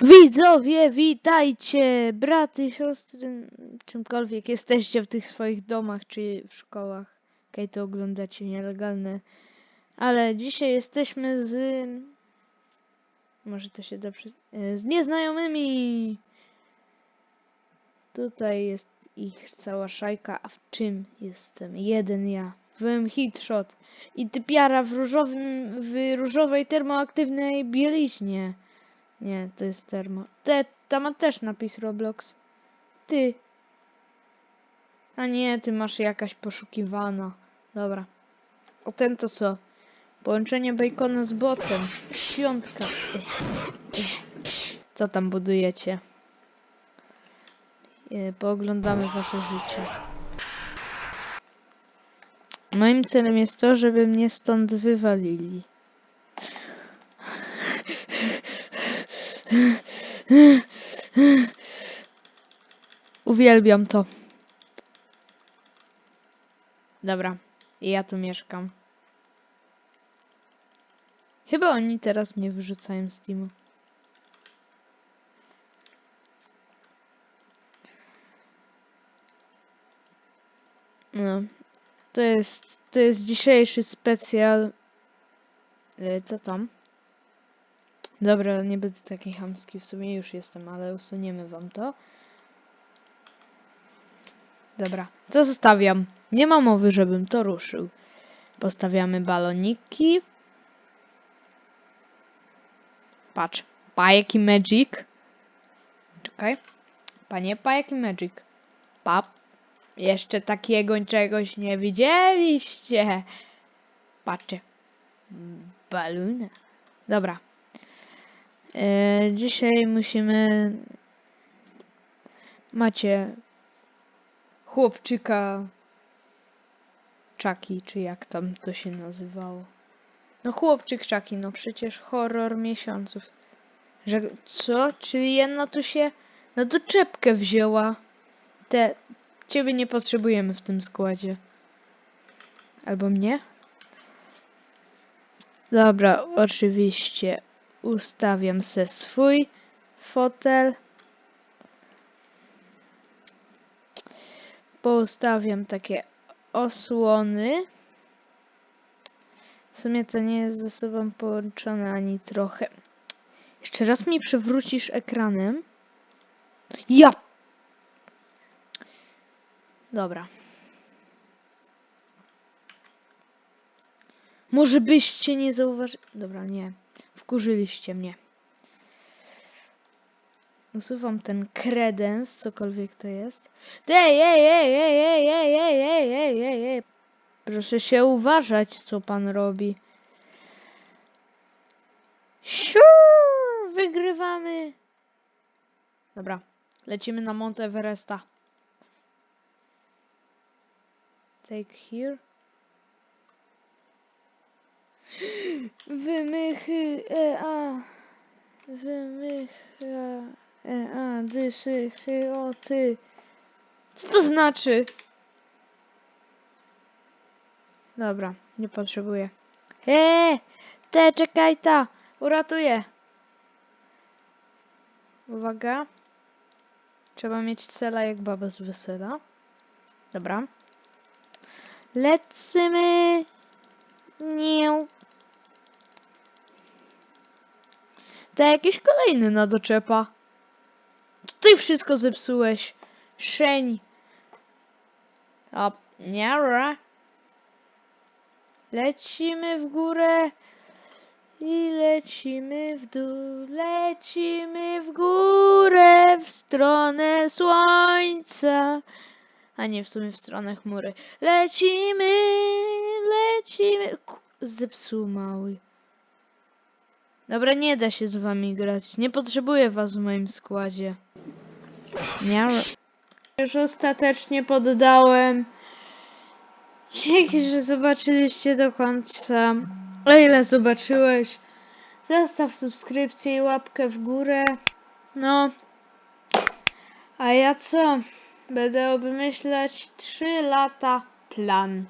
Widzowie, witajcie! Braty, siostry, czymkolwiek jesteście w tych swoich domach czy w szkołach. Okej, to oglądacie nielegalne. Ale dzisiaj jesteśmy z... Może to się da przy... e, Z nieznajomymi! Tutaj jest ich cała szajka, a w czym jestem? Jeden ja. Byłem hitshot. I typiara w różowym, w różowej termoaktywnej bieliźnie. Nie, to jest termo. Te, tam ma też napis Roblox. Ty. A nie, ty masz jakaś poszukiwana. Dobra. O ten to co? Połączenie bacona z botem. Ech. Co tam budujecie? E, Pooglądamy wasze życie. Moim celem jest to, żeby mnie stąd wywalili. Uwielbiam to. Dobra, ja tu mieszkam. Chyba oni teraz mnie wyrzucają z teamu. No, to jest, to jest dzisiejszy specjal. E, Co tam? Dobra, nie będę taki chamski, w sumie już jestem, ale usuniemy wam to. Dobra, to zostawiam. Nie ma mowy, żebym to ruszył. Postawiamy baloniki. Patrz, pajek i magic. Czekaj. Panie pajek i magic. Pap. Jeszcze takiego czegoś nie widzieliście. Patrzcie. Baluna. Dobra. E, dzisiaj musimy. Macie chłopczyka Czaki, czy jak tam to się nazywało. No chłopczyk Czaki, no przecież horror miesiąców. Że co? Czyli jedna tu się na doczepkę wzięła. Te ciebie nie potrzebujemy w tym składzie. Albo mnie? Dobra, oczywiście ustawiam se swój fotel. Poustawiam takie osłony. W sumie to nie jest ze sobą połączone ani trochę. Jeszcze raz mi przywrócisz ekranem. Ja! Dobra. Może byście nie zauważyli. Dobra, nie. Wkurzyliście mnie. Usuwam ten kredens, cokolwiek to jest. Ej, ej, ej, ej, ej, ej, ej, ej, ej, ej, ej. Proszę się uważać, co pan robi. Siu, wygrywamy. Dobra, lecimy na Mount Everesta. Take here. Wymychy, e, a. Wymycha, e, a, dyszy, chy, o, ty. Co to znaczy? Dobra, nie potrzebuję. Eee, te, czekaj ta, uratuję. Uwaga. Trzeba mieć cela jak baba z wesela. Dobra. Lecimy. Nie. To jakiś kolejny na doczepa. Tutaj wszystko zepsułeś. Szeń. A, nie, Lecimy w górę i lecimy w dół, lecimy w górę w stronę słońca, a nie w sumie w stronę chmury. Lecimy, lecimy. Zepsuł mały. Dobra, nie da się z wami grać. Nie potrzebuję was w moim składzie. Nie. Już ostatecznie poddałem. Dzięki, że zobaczyliście do końca. O ile zobaczyłeś, zostaw subskrypcję i łapkę w górę. No. A ja co? Będę obmyślać 3 lata plan.